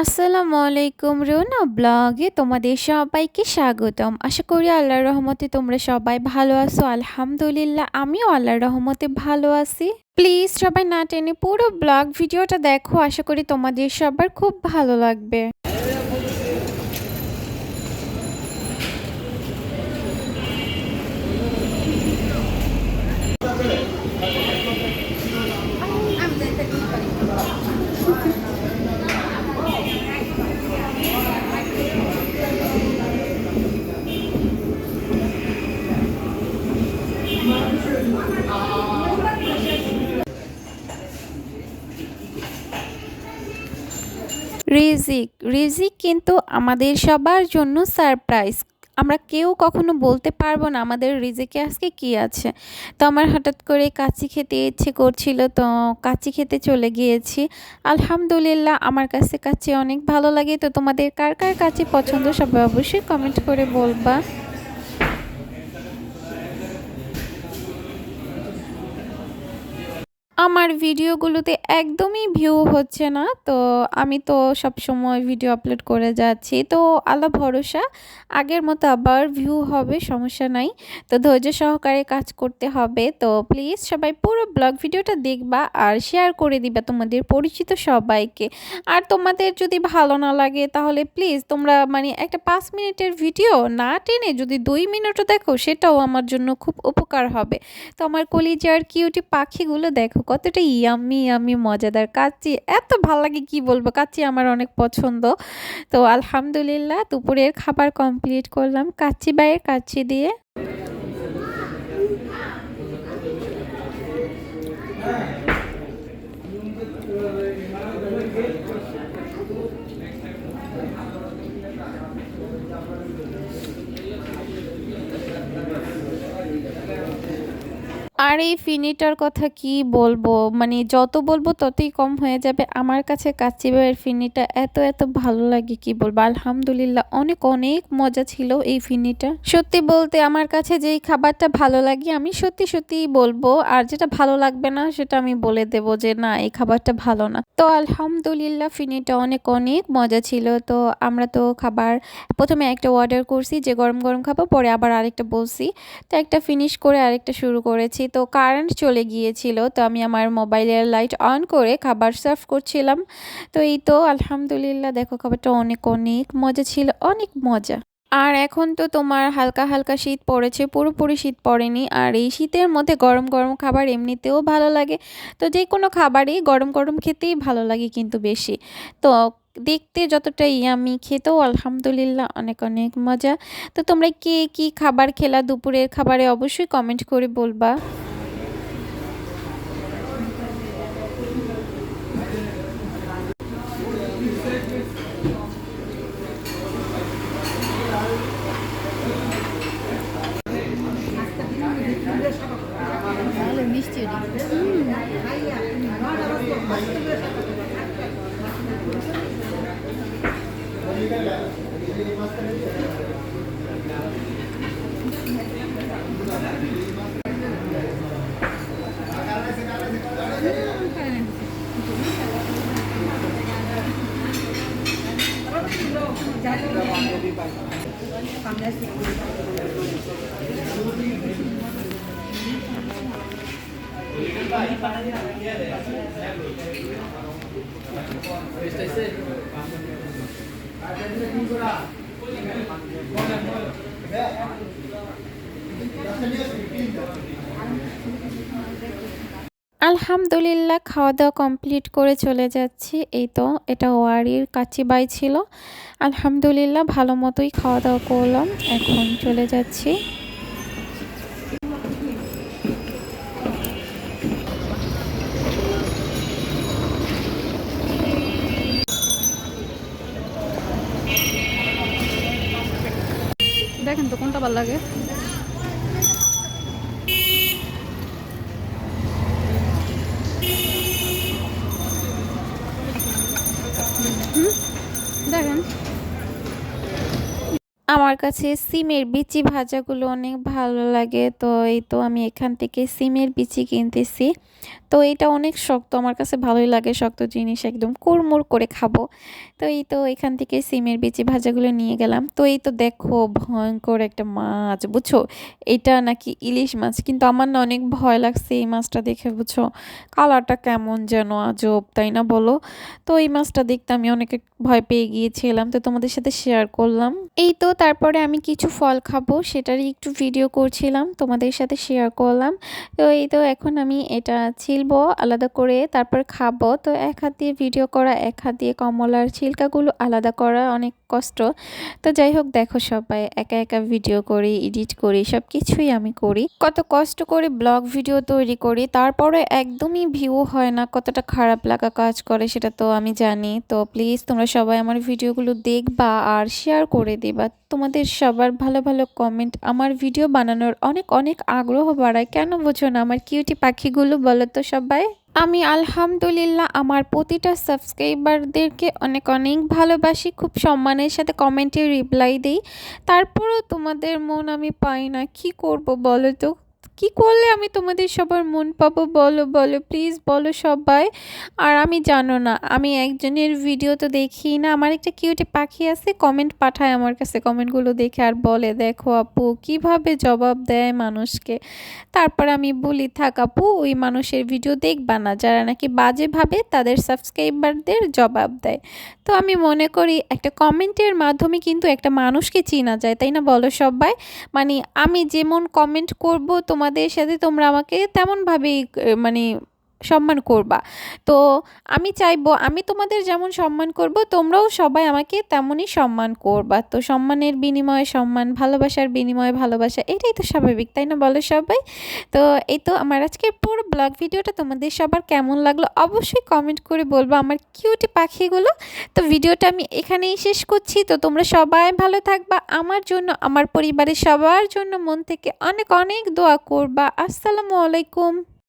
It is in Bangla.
আসসালামু আলাইকুম রুনা ব্লগে তোমাদের সবাইকে স্বাগতম। আশা করি আল্লাহর রহমতে তোমরা সবাই ভালো আছো। আলহামদুলিল্লাহ, আমিও আল্লাহর রহমতে ভালো আছি। প্লিজ সবাই না টেনে পুরো ব্লগ ভিডিওটা দেখো। আশা করি তোমাদের সবার খুব ভালো লাগবে। রিজিক রিজিক কিন্তু আমাদের সবার জন্য সারপ্রাইজ আমরা কেউ কখনো বলতে পারব না আমাদের রিজিকে আজকে কি আছে। তো আমার হঠাৎ করে কাচি খেতে ইচ্ছে করছিল, তো কাচি খেতে চলে গিয়েছি। আলহামদুলিল্লাহ, আমার কাছে কাচি অনেক ভালো লাগে। তো তোমাদের কার কার কাচি পছন্দ সবাই অবশ্যই কমেন্ট করে বলবা। আমার ভিডিওগুলোতে একদমই ভিউ হচ্ছে না। তো আমি তো সব সময় ভিডিও আপলোড করে যাচ্ছি। তো আল্লাহ ভরসা, আগের মতো আবার ভিউ হবে, সমস্যা নাই। তো ধৈর্য সহকারে কাজ করতে হবে। তো প্লিজ সবাই পুরো ব্লগ ভিডিওটা দেখবা আর শেয়ার করে দিবা তোমাদের পরিচিত সবাইকে। আর তোমাদের যদি ভালো না লাগে তাহলে প্লিজ তোমরা মানে একটা পাঁচ মিনিটের ভিডিও না টেনে যদি দুই মিনিটও দেখো, সেটাও আমার জন্য খুব উপকার হবে। তো আমার কলিজার কিউটি পাখিগুলো দেখো কতটা ইয়াম্মি ইয়াম্মি মজাদার কাচ্চি, এত ভালো লাগে কি বলব? কাচ্চি আমার অনেক পছন্দ। তো আলহামদুলিল্লাহ, দুপুরের খাবার কমপ্লিট করলাম। কাচ্চি বাইয়ের কাচ্চি দিয়ে। আর এই ফিনিটার কথা কি বলব? মানে যত বলব ততই কম হয়ে যাবে। আমার কাছে কাচ্চি ফিনিটা এত এত ভালো লাগে কি বলব? আলহামদুলিল্লাহ, অনেক অনেক মজা ছিল এই ফিনিটা সত্যি বলতে আমার কাছে যেই খাবারটা ভালো লাগে, আমি সত্যি সত্যি বলব। আর যেটা ভালো লাগবে না, সেটা আমি বলে দেব যে, না, এই খাবারটা ভালো না। তো আলহামদুলিল্লাহ ফিনিটা অনেক অনেক মজা ছিল। তো আমরা তো খাবার প্রথমে একটা অর্ডার করছি, যে গরম গরম খাব, পরে আবার আরেকটা বলছি। তো একটা ফিনিশ করে আরেকটা শুরু করেছি। তো কারেন্ট চলে গিয়েছিল, তো আমি আমার মোবাইলের লাইট অন করে খাবার সার্ভ করছিলাম। তো এই তো আলহামদুলিল্লাহ, দেখো খাবারটা অনেক অনেক মজা ছিল, অনেক মজা। আর এখন তো তোমার হালকা হালকা শীত পড়েছে, পুরোপুরি শীত পড়েনি, আর এই শীতের মধ্যে গরম গরম খাবার এমনিতেও ভালো লাগে। তো যে কোনো খাবারই গরম গরম খেতেই ভালো লাগে কিন্তু বেশি। তো দেখতে যতটা ইয়ামি, খেতেও আলহামদুলিল্লাহ অনেক অনেক মজা। তো তোমরা কে কি খাবার খেলা, দুপুরের খাবারে অবশ্যই কমেন্ট করে বলবা। Gracias. আলহামদুলিল্লাহ খাওয়া দাওয়া কমপ্লিট করে চলে যাচ্ছি। এই তো, এটা ওয়ারির কাচি বাই ছিল। আলহামদুলিল্লাহ, ভালো মতোই খাওয়া দাওয়া করলাম। এখন চলে যাচ্ছি। দেখেন তো কোনটা ভালো লাগে। দেখেন। আমার কাছে সিমের বিচি ভাজাগুলো অনেক ভালো লাগে। তো এই তো আমি এখান থেকে সিমের বিচি কিনতেছি। তো এটা অনেক শক্ত, আমার কাছে ভালোই লাগে শক্ত জিনিস, একদম কুড়মুড় করে খাব। তো এই তো এখান থেকে সিমের বিচি ভাজাগুলো নিয়ে গেলাম। তো এই তো দেখো, ভয়ঙ্কর একটা মাছ, বুঝছ? এটা নাকি ইলিশ মাছ, কিন্তু আমার না অনেক ভয় লাগছে এই মাছটা দেখে, বুঝছ? কালারটা কেমন যেন আজব, তাই না বলো? তো এই মাছটা দেখতে আমি অনেক ভয় পেয়ে গিয়েছিলাম। তো তোমাদের সাথে শেয়ার করলাম। এই তো তারপরে আমি কিছু ফল খাব, সেটারই একটু ভিডিও করছিলাম, তোমাদের সাথে শেয়ার করলাম। তো এই তো এখন আমি এটা ছিলবো আলাদা করে, তারপর খাব। তো এক হাত দিয়ে ভিডিও করা, এক হাত দিয়ে কমলার ছিলকাগুলো আলাদা করা অনেক কষ্ট। তো যাই হোক, দেখো সবাই, একা একা ভিডিও করি এডিট করি সব কিছুই আমি করি। কত কষ্ট করে ব্লগ ভিডিও তৈরি করি, তারপরে একদমই ভিউ হয় না, কতটা খারাপ লাগা কাজ করে, সেটা তো আমি জানি। তো প্লিজ তোমরা সবাই আমার ভিডিওগুলো দেখবা আর শেয়ার করে দিবা। তোমাদের সবার ভালো ভালো কমেন্ট আমার ভিডিও বানানোর অনেক অনেক আগ্রহ বাড়ায়। কেন বোঝো না আমার কিউটি পাখিগুলো বলো তো সবাই? আমি আলহামদুলিল্লাহ আমার প্রতিটা সাবস্ক্রাইবারদেরকে অনেক অনেক ভালোবাসি, খুব সম্মানের সাথে কমেন্টে রিপ্লাই দিই। তারপরও তোমাদের মন আমি পাই না, কি করব বলো তো? কি করলে আমি তোমাদের সবার মন পাবো? বলো বলো প্লিজ বলো সবাই। আর আমি জানো না, আমি একজনের ভিডিও তো দেখি না। আমার একটা কিউটি পাখি আছে কমেন্ট পাঠায় আমার কাছে কমেন্টগুলো দেখে আর বলে, দেখো আপু, কীভাবে জবাব দেয় মানুষকে? তারপর আমি বলি, থাক আপু, ওই মানুষের ভিডিও দেখবা না। যারা নাকি বাজেভাবে তাদের সাবস্ক্রাইবারদের জবাব দেয়। তো আমি মনে করি, একটা কমেন্টের মাধ্যমে কিন্তু একটা মানুষকে চেনা যায়, তাই না? বলো সবাই। মানে আমি যেমন কমেন্ট করব তোমাদের সাথে তোমরা আমাকে তেমনভাবেই মানে সম্মান করবা। তো আমি চাইব, আমি তোমাদের যেমন সম্মান করব, তোমরাও সবাই আমাকে তেমনই সম্মান করবা। তো সম্মানের বিনিময়ে সম্মান, ভালোবাসার বিনিময়ে ভালোবাসা, এটাই তো স্বাভাবিক, তাই না বলো সবাই? তো এই তো আমার আজকের পুরো ব্লগ ভিডিওটা, তোমাদের সবার কেমন লাগল অবশ্যই কমেন্ট করে বলব আমার কিউটি পাখিগুলো। তো ভিডিওটা আমি এখানেই শেষ করছি। তো তোমরা সবাই ভালো থাকবা, আমার জন্য, আমার পরিবারের সবার জন্য মন থেকে অনেক অনেক দোয়া করবা। আসসালামু আলাইকুম।